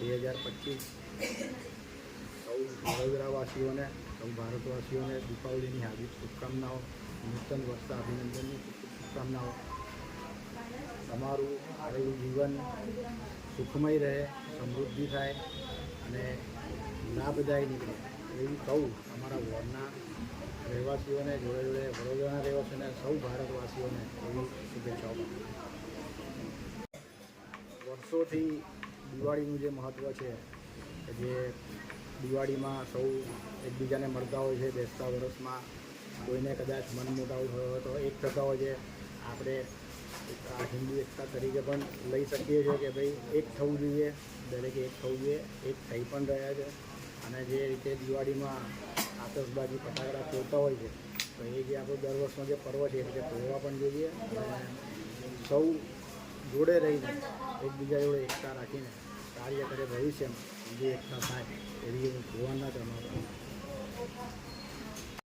બે હજાર પચીસ સૌ વડોદરાવાસીઓને સૌ ભારતવાસીઓને દીપાવલીની હાર્દિક શુભકામનાઓ, નૂતન વર્ષના અભિનંદનની શુભકામનાઓ. તમારું આરેલું જીવન સુખમય રહે, સમૃદ્ધિ થાય અને લાભદાયી નીકળે. એવી કહું અમારા વોર્ડના રહેવાસીઓને, જોડે જોડે વડોદરાના રહેવાસીઓને, સૌ ભારતવાસીઓને એવી શુભેચ્છાઓ વર્ષોથી દિવાળીનું જે મહત્ત્વ છે જે દિવાળીમાં સૌ એકબીજાને મળતા હોય છે, બેસતા વર્ષમાં કોઈને કદાચ મન મોટાવ થયો હોય તો એક થતા હોય છે આપણે આ હિન્દુ એકતા તરીકે પણ લઈ શકીએ છીએ કે ભાઈ એક થવું જોઈએ, દરેકે એક થવું જોઈએ, એક થઈ પણ રહ્યા છે. અને જે રીતે દિવાળીમાં આતશબાજી ફટાકડા ફોડતા હોય છે, તો એ જે આપણો દર વર્ષનો જે પર્વ છે, એ રીતે ફોડવા પણ જોઈએ. અને સૌ જોડે રહીને એકબીજા જોડે એકતા રાખીને કાર્ય કરે ભવિષ્યમાં. બીજી એકતા થાય એવી હું ભગવાનના ચરણો